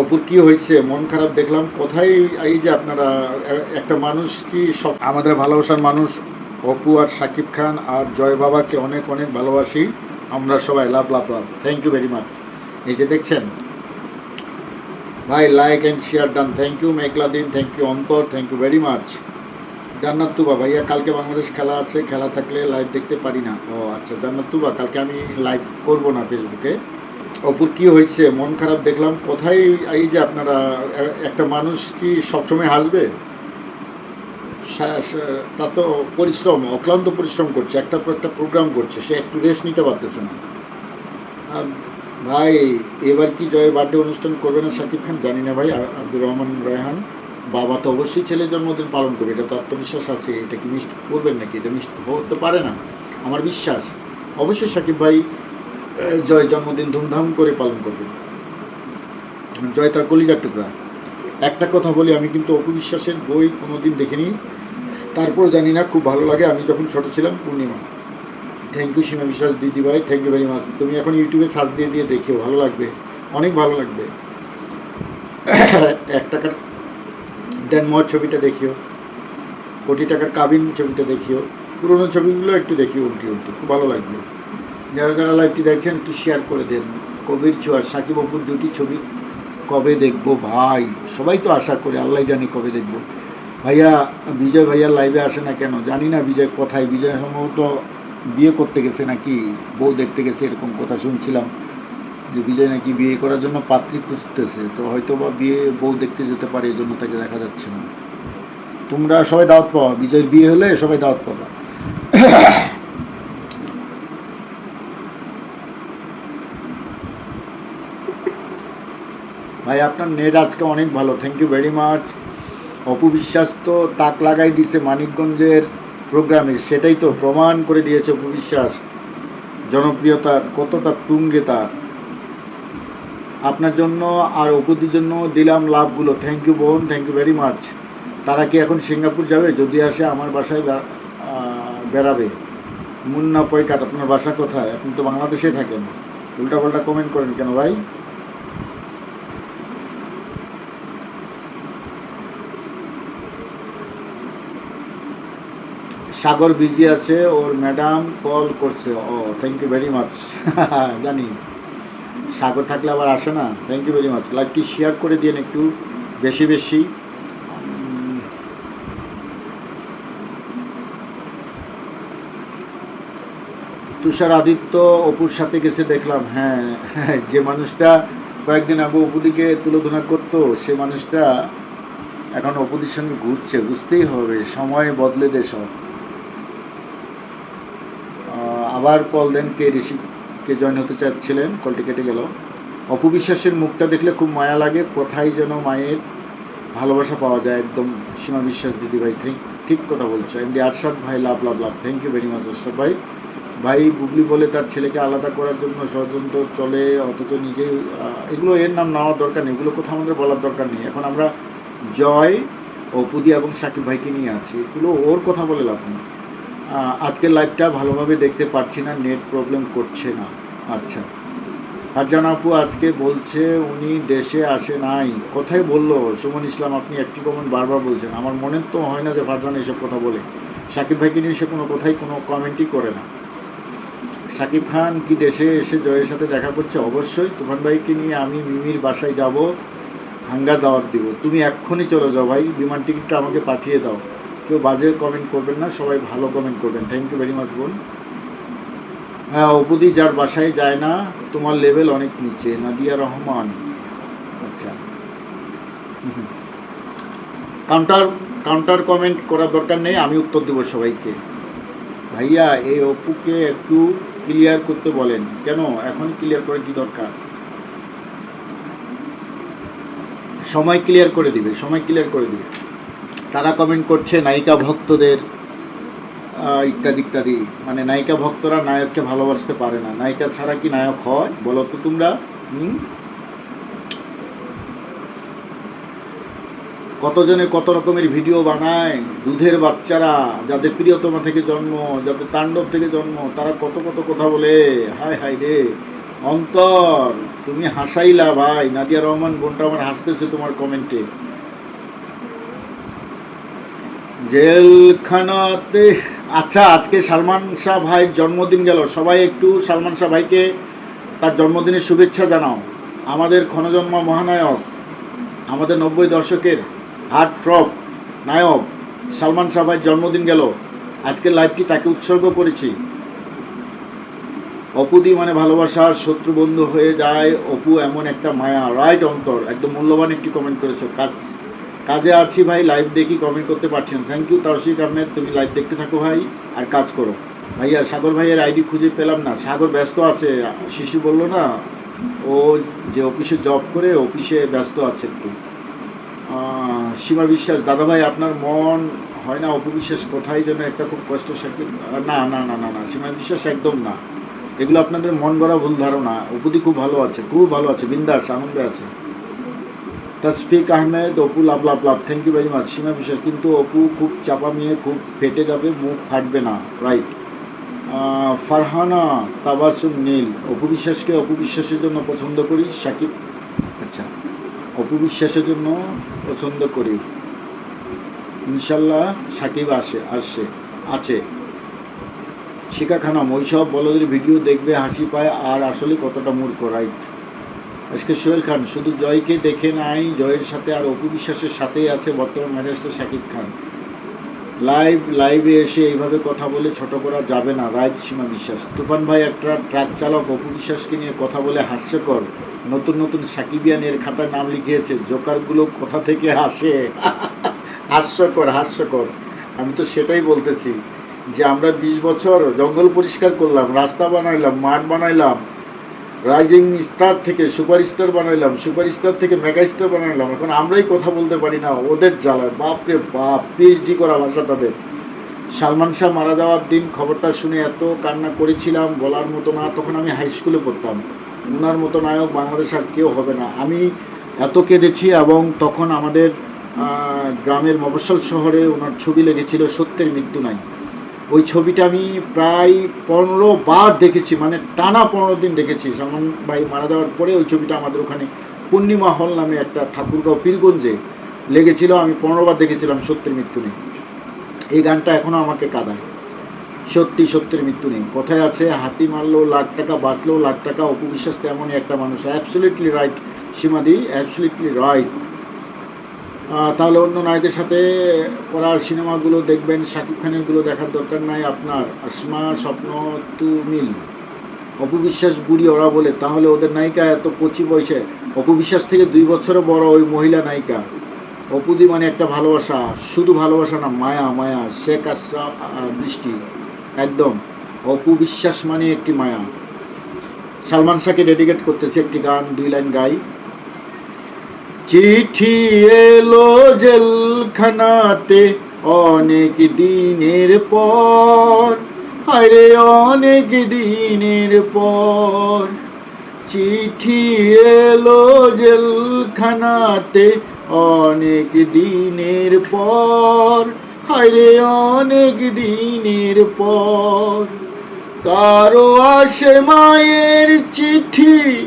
অপুর কি হয়েছে? মন খারাপ দেখলাম। কোথায় এই যে আপনারা, একটা মানুষ কি সব আমাদের ভালোবাসার মানুষ অপু আর সাকিব খান আর জয় বাবাকে অনেক অনেক ভালোবাসি। আমরা সবাই love love love. Thank you very much এই যে দেখছেন? ভাই like and share done thank you মেঘলা দিন thank you Antor. Thank you very much Jannat Tuba, ভাইয়া, কালকে বাংলাদেশ খেলা আছে। খেলা থাকলে লাইভ দেখতে পারি না। ও আচ্ছা জান্নাত তুবা, কালকে আমি লাইভ করব না ফেসবুকে অপুর কি হয়েছে? মন খারাপ দেখলাম। কোথায় এই যে আপনারা, একটা মানুষ কি সবসময় হাসবে? তা তো পরিশ্রম, অক্লান্ত পরিশ্রম করছে, একটা একটা প্রোগ্রাম করছে, সে একটু রেস্ট নিতে পারতেছে না। ভাই, এবার কি জয়ের বার্থডে অনুষ্ঠান করবে না শাকিব খান? জানি না ভাই আব্দুর রহমান রায়হান। বাবা তো অবশ্যই ছেলের জন্মদিন পালন করবে, এটা তো আত্মবিশ্বাস আছে, এটা কি মিস করবেন নাকি? এটা মিস হতে পারে না, আমার বিশ্বাস। অবশ্যই শাকিব ভাই জয় জন্মদিন ধুমধাম করে পালন করবে জয় তার কলিজার টুকরা। একটা কথা বলি, আমি কিন্তু অপু বিশ্বাসের বই কোনোদিন দেখিনি। তারপর জানি না, খুব ভালো লাগে। আমি যখন ছোট ছিলাম, পূর্ণিমা। থ্যাংক ইউ সীমা বিশ্বাস দিদি ভাই। থ্যাংক ইউ ভেরি মাচ তুমি এখন ইউটিউবে সার্চ দিয়ে দিয়ে দেখিও ভালো লাগবে। অনেক ভালো লাগবে। এক টাকার ড্যানমোয়ার ছবিটা দেখিও। কোটি টাকার কাবিন ছবিটা দেখিও। পুরোনো ছবিগুলো একটু দেখিও উল্টি উল্টি। খুব ভালো লাগবে। যারা যারা লাইভটি দেখছেন একটু শেয়ার করে দেন। কবির ছোঁয়ার সাকিব অপুর জুটি ছবি কবে দেখব ভাই? সবাই তো আশা করে আল্লাহ জানি কবে দেখব। ভাইয়া, বিজয় ভাইয়া লাইভে আসে না কেন? জানি না বিজয় কোথায়। বিজয় সম্ভবত বিয়ে করতে গেছে নাকি? বউ দেখতে গেছে, এরকম কথা শুনছিলাম যে বিজয় নাকি বিয়ে করার জন্য পাত্রী খুঁজতেছে। তো হয়তো বা বিয়ে বউ দেখতে যেতে পারে এই জন্য তাকে দেখা যাচ্ছে না। তোমরা সবাই দাওয়াত পাওয়া বিজয়ের বিয়ে হলে সবাই দাওয়াত পাবা। ভাই, আপনার নেট আজকে অনেক ভালো। Thank you very much Apu Biswas তো তাক লাগাই দিছে মানিকগঞ্জের প্রোগ্রামে, সেটাই তো প্রমাণ করে দিয়েছে অপু বিশ্বাস। জনপ্রিয়তা কতটা তুঙ্গে তার। আপনার জন্য আর অপুদির জন্য দিলাম লাভগুলো। থ্যাংক ইউ বোন থ্যাংক ইউ ভেরি মাচ তারা কি এখন সিঙ্গাপুর যাবে? যদি আসে আমার বাসায় বেড়াবে। মুন্না পয়কাট আপনার বাসা কোথায়? আপনি তো বাংলাদেশে থাকেন। উল্টাপাল্টা কমেন্ট করেন কেন ভাই? সাগর বিজি আছে ওর ম্যাডাম কল করছে। ও থ্যাংক ইউ ভেরি মাচ জানি। সাগর থাকলে আবার আসে না। থ্যাংক ইউ ভেরি মাচ লাইভটি শেয়ার করে দিন একটু? বেশি বেশি। তুষার আদিত্য অপুর সাথে গেছে দেখলাম। হ্যাঁ যে মানুষটা কয়েকদিন আগে অপুদিকে তুলোধনা করতো সে মানুষটা এখন অপুদির সঙ্গে ঘুরছে বুঝতেই হবে। সময় বদলে দে সব। আহ, আবার কল দেন কে ঋষি কে জয়েন হতে চাচ্ছিলেন কলটি কেটে গেল। অপবিশ্বাসের মুখটা দেখলে খুব মায়া লাগে, কোথায় যেন মায়ের ভালোবাসা পাওয়া যায় একদম সীমা বিশ্বাস দিদি ভাই ঠিক কথা বলছো। এমডি আরশাদ ভাই love love love thank you very much Arshad ভাই। ভাই, বুবলি বলে তার ছেলেকে আলাদা করার জন্য ষড়যন্ত্র চলে, অথচ নিজেই এগুলো এর নাম নেওয়ার দরকার নেই, এগুলো কোথাও আমাদের বলার দরকার নেই। এখন আমরা জয় অপুদি এবং সাকিব ভাইকে নিয়ে আছি। এগুলো ওর কথা বলে লাভ নেই। আহ, আজকের লাইভটা ভালোভাবে দেখতে পারছি না নেট প্রবলেম করছে না। আচ্ছা। ফারজান আপু আজকে বলছে উনি দেশে আসে নাই। কোথায় বলল? সুমন ইসলাম আপনি একটি কমেন্ট বারবার বলছেন। আমার মনে তো হয় না যে ফারজান এসব কথা বলে। সাকিব ভাইকে নিয়ে সে কোনো কথাই কোনো কমেন্টই করে না। সাকিব খান কি দেশে এসে জয়ের সাথে দেখা করছে? অবশ্যই। তুফান ভাইকে নিয়ে আমি মিমির বাসায় যাব হাঙ্গার দাওয়াত দিব। তুমি এক্ষুনি চলে যাও ভাই বিমান টিকিটটা আমাকে পাঠিয়ে দাও। কেউ বাজে কমেন্ট করবেন না, সবাই ভালো কমেন্ট করবেন। থ্যাংক ইউ ভেরি মাচ বোন। হ্যাঁ অপুদি যার বাসায় যায় না, তোমার লেভেল অনেক নিচে, নাদিয়া রহমান। আচ্ছা। কাউন্টার কাউন্টার কমেন্ট করার দরকার নেই, আমি উত্তর দেবো সবাইকে। ভাইয়া, এই অপুকে একটু ক্লিয়ার করতে বলেন। কেন? এখন ক্লিয়ার করে কি দরকার? সময় ক্লিয়ার করে দিবে, সময় ক্লিয়ার করে দিবে। তারা কমেন্ট করছে নায়িকা ভক্তদের ইত্যাদি ইত্যাদি। মানে নায়িকা ভক্তরা নায়ককে ভালোবাসতে পারে না। নায়িকা ছাড়া কি নায়ক হয়? বলো তো তোমরা। কতজনে কত রকমের ভিডিও বানায়? দুধের বাচ্চারা, যাদের প্রিয়তমা থেকে জন্ম, যাদের তাণ্ডব থেকে জন্ম, তারা কত কত কথা বলে। হায় হায় রে। অন্তর, তুমি হাসাইলা ভাই। নাদিয়া রহমান বোনটা আমার হাসতেছে তোমার কমেন্টে জেলখানাতে। আচ্ছা আজকে সালমান শাহ ভাইয়ের জন্মদিন গেল। সবাই একটু সালমান শাহ ভাইকে তার জন্মদিনের শুভেচ্ছা জানাও। আমাদের ক্ষণজন্মা মহানায়ক, আমাদের নব্বই দশকের হার্ট প্রপ নায়ক সালমান শাহ ভাইয়ের জন্মদিন গেল। আজকের লাইভটি তাকে উৎসর্গ করেছি। অপুদি মানে ভালোবাসার শত্রু বন্ধু হয়ে যায়। অপু এমন একটা মায়া রাইট অন্তর। একদম মূল্যবান একটি কমেন্ট করেছ। কাজ কাজে আছি ভাই লাইভ দেখি কমেন্ট করতে পারছি না। থ্যাংক ইউ তাওশিক আহমেদ তুমি লাইভ দেখতে থাকো ভাই, আর কাজ করো। ভাইয়া, সাগর ভাইয়ের আইডি খুঁজে পেলাম না। সাগর ব্যস্ত আছে, শিশু বলল না, ও যে অফিসে জব করে, অফিসে ব্যস্ত আছে একটু। সীমা বিশ্বাস, দাদা ভাই, আপনার মন হয় না অপবিশ্বাস, কোথায় যেন একটা খুব কষ্ট না না না না না, সীমা বিশ্বাস একদম না। এগুলো আপনাদের মন গড়া ভুল ধারণা। অপুদি খুব ভালো আছে, খুব ভালো আছে, বিন্দাস, আনন্দে আছে। Tasfiq Ahmed, Apu love love love. Thank you very much Seema Biswas কিন্তু অপু খুব চাপা মেয়ে, খুব ফেটে যাবে, মুখ ফাটবে না রাইট ফারহানা তাবাসুম নীল। অপু বিশ্বাসকে অপু বিশ্বাসের জন্য পছন্দ করি, সাকিব আচ্ছা অপু বিশ্বাসের জন্য পছন্দ করি। ইনশাল্লাহ সাকিব আসে আসে, আছে। শিকা খানাম ওইসব বলদের ভিডিও দেখবে, হাসি পায়, আর আসলে কতটা মূর্খ রাইট আজকে সোহেল খান, শুধু জয়কে দেখে নাই, জয়ের সাথে আর অপু বিশ্বাসের সাথেই আছে বর্তমান ম্যানেজার শাকিব খান। লাইভ, লাইভে এসে এইভাবে কথা বলে ছোট করা যাবে না, রাইট সীমা বিশ্বাস। তুফান ভাই, একটা ট্রাক চালক অপু বিশ্বাসকে নিয়ে কথা বলে হাস্যকর। নতুন নতুন সাকিবিয়ানের খাতায় নাম লিখিয়েছে, জোকারগুলো কোথা থেকে আসে? হাস্যকর হাস্যকর। আমি তো সেটাই বলতেছি যে আমরা বিশ বছর জঙ্গল পরিষ্কার করলাম, রাস্তা বানাইলাম, মাঠ বানাইলাম রাইজিং স্টার থেকে সুপার স্টার বানাইলাম সুপার স্টার থেকে মেগা স্টার বানাইলাম। এখন আমরাই কথা বলতে পারি না, ওদের জ্বালায়। বাপরে বাপ পিএইচডি করা ভাষা তাদের। সালমান শাহ মারা যাওয়ার দিন খবরটা শুনে এত কান্না করেছিলাম, বলার মতো না। তখন আমি হাই স্কুলে পড়তাম। ওনার মতো নায়ক বাংলাদেশ আর কেউ হবে না। আমি এত কেঁদেছি এবং তখন আমাদের গ্রামের মফস্বল শহরে ওনার ছবি লেগেছিল সত্যের মৃত্যু নাই। ওই ছবিটা আমি প্রায় পনেরো বার দেখেছি মানে টানা পনেরো দিন দেখেছি। সালমান ভাই মারা যাওয়ার পরে ওই ছবিটা আমাদের ওখানে পূর্ণিমা হল নামে একটা ঠাকুরগাঁও পীরগঞ্জে লেগেছিল, আমি পনেরো বার দেখেছিলাম সত্যের মৃত্যু নেই এই গানটা এখনও আমাকে কাঁদায়। সত্যি সত্যের মৃত্যু নেই কোথায় আছে, হাতি মারলো, লাখ টাকা বাঁচলো, লাখ টাকা অপবিশ্বাস, তেমনই একটা মানুষ। অ্যাবসলিউটলি রাইট সীমাদি অ্যাবসলিউটলি রাইট তাহলে অন্য নায়কের সাথে করা সিনেমাগুলো দেখবেন শাকিব খানেরগুলো দেখার দরকার নাই আপনার। আসমা স্বপ্ন তুমিল অপবিশ্বাস বুড়ি ওরা বলে তাহলে ওদের নায়িকা এত কচি বয়সে। অপবিশ্বাস থেকে দুই বছরও বড় ওই মহিলা নায়িকা। অপুদি মানে একটা ভালোবাসা শুধু ভালোবাসা না মায়া মায়া শেখ আশরাফ আহ, বৃষ্টি একদম। অপবিশ্বাস মানে একটি মায়া। সালমান শাহকে ডেডিকেট করতেছে একটি গান দুই লাইন গাই। চিঠি এলো জেলখানাতে অনেক দিনের পর। আরে অনেক দিনের পর। চিঠি এলো জেলখানাতে অনেক দিনের পর। হায়রে, অনেক দিনের পর। কারও আসে মায়ের চিঠি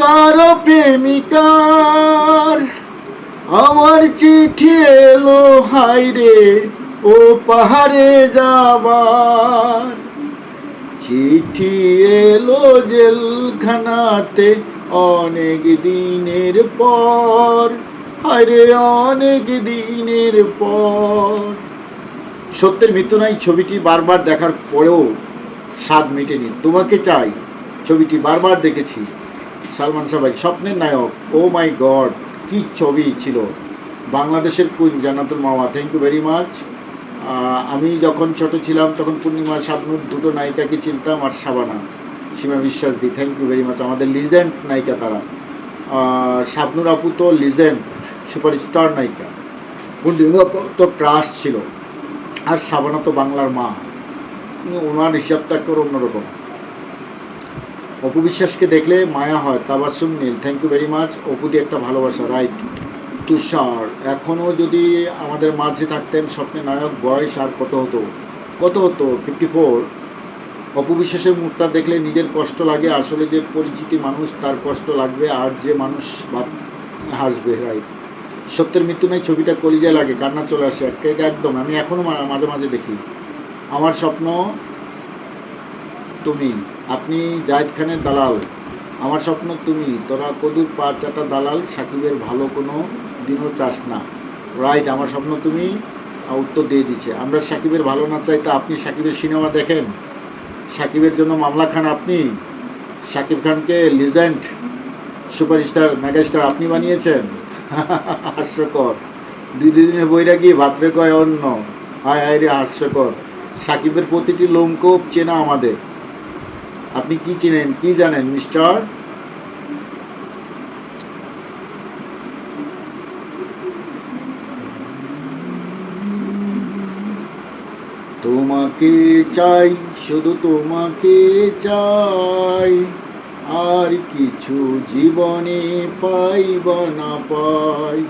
কারও প্রেমিকার। আমার চিঠি এলো হাইরে ও পাহাড়ে যাবার চিঠি এলো জেলখানাতে অনেক দিনের পর। আরে অনেক দিনের পর। সত্যের মৃত্যু নাই, ছবিটি বারবার দেখার পরেও স্বাদ মেটেনি। তোমাকে চাই, ছবিটি বারবার দেখেছি। সালমান ভাই, স্বপ্নের নায়ক ও মাই গড কি ছবি ছিল। বাংলাদেশের queen Jannatul Mawa thank you very much আমি যখন ছোট ছিলাম, তখন পূর্ণিমা শাবনুর দুটো নায়িকাকে চিনতাম আর শাবানা, সীমা বিশ্বাস দি থ্যাংক ইউ ভেরি মাচ আমাদের লিজেন্ড নায়িকা তারা। শাবনুর আপু তো লিজেন্ড সুপারস্টার নায়িকা। পূর্ণিমা তো ক্রাশ ছিল। আর শাবানা তো বাংলার মা। ওনার হিসাবটা একটু অন্যরকম। অপবিশ্বাসকে দেখলে মায়া হয় Tabassum Neel. Thank you very much অপুদি একটা ভালোবাসা রাইট তুষার এখনও যদি আমাদের মাঝে থাকতেন স্বপ্নে নায়ক, বয়স আর কত হতো? কত হতো? ফিফটি ফোর অপবিশ্বাসের মুখটা দেখলে নিজের কষ্ট লাগে, আসলে যে পরিচিতি মানুষ, তার কষ্ট লাগবে, আর যে মানুষ হাসবে রাইট সত্যের মৃত্যু নেই ছবিটা কলিজায় লাগে, কান্না চলে আসে, এক- একদম। আমি এখনও মাঝে মাঝে দেখি। আমার স্বপ্ন তুমি। আপনি জাহিদ খানের দালাল। আমার স্বপ্ন তুমি। তোরা কদুর পা চাটা দালাল, সাকিবের ভালো কোনো দিনও চাস না। রাইট আমার স্বপ্ন তুমি। উত্তর দিয়ে দিচ্ছে। আমরা সাকিবের ভালো না চাইতে আপনি সাকিবের সিনেমা দেখেন? সাকিবের জন্য মামলা খান আপনি? সাকিব খানকে লিজেন্ড সুপারস্টার মেগাস্টার আপনি বানিয়েছেন? হাস্যকর। দুই দিনের বৈরাগী ভাদ্রে কয় অন্য হায় হায় রে, হাস্যকর। সাকিবের প্রতিটি লোমকূপ চেনা আমাদের। আপনি কি চেনেন? কি জানেন, মিস্টার? তোমাকে চাই, শুধু তোমাকে চাই। আর কিছু জীবনে পাইব না পাই।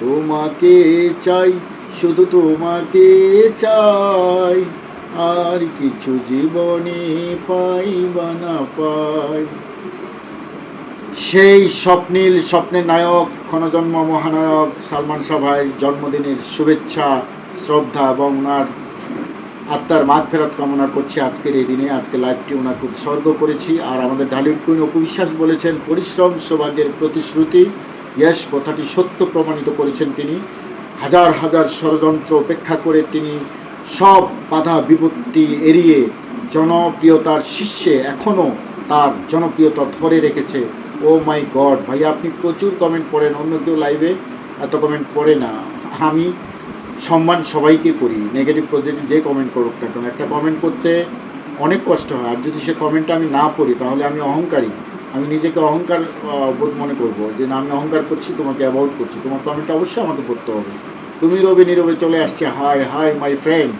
তোমাকে চাই, শুধু তোমাকে চাই। আর কিছু জীবনে পাইব না পাই। সেই স্বপ্নীল, স্বপ্নের নায়ক, ক্ষণজন্ম মহানায়ক সালমান শাহ ভাইয়ের জন্মদিনের শুভেচ্ছা, শ্রদ্ধা এবং ওনার আত্মার মাঠ ফেরত কামনা করছি আজকের এই দিনে। আজকে লাইভটি ওনাকে উৎসর্গ করেছি। আর আমাদের ঢালিউড কুইন অপবিশ্বাস বলেছেন, পরিশ্রম, সৌভাগ্যের প্রতিশ্রুতি। ইয়াস কথাটি সত্য প্রমাণিত করেছেন তিনি। হাজার হাজার ষড়যন্ত্র উপেক্ষা করে তিনি সব বাধা বিপত্তি এড়িয়ে জনপ্রিয়তার শীর্ষে এখনও তার জনপ্রিয়তা ধরে রেখেছে। ও মাই গড ভাই আপনি প্রচুর কমেন্ট পড়েন অন্য কেউ লাইভে এত কমেন্ট পড়ে না। আমি সম্মান সবাইকে করি নেগেটিভ পজিটিভ যে কমেন্ট করুক না কেন, একটা কমেন্ট করতে অনেক কষ্ট হয়। আর যদি সে কমেন্টটা আমি না পড়ি, তাহলে আমি অহংকারী। আমি নিজেকে অহংকার বোধ মনে করব যে না, আমি অহংকার করছি, তোমাকে অ্যাভয়েড করছি। তোমার কমেন্টটা অবশ্যই আমাকে পড়তে হবে। তুমি রবে নীরবে চলে আসছে। High hi my friend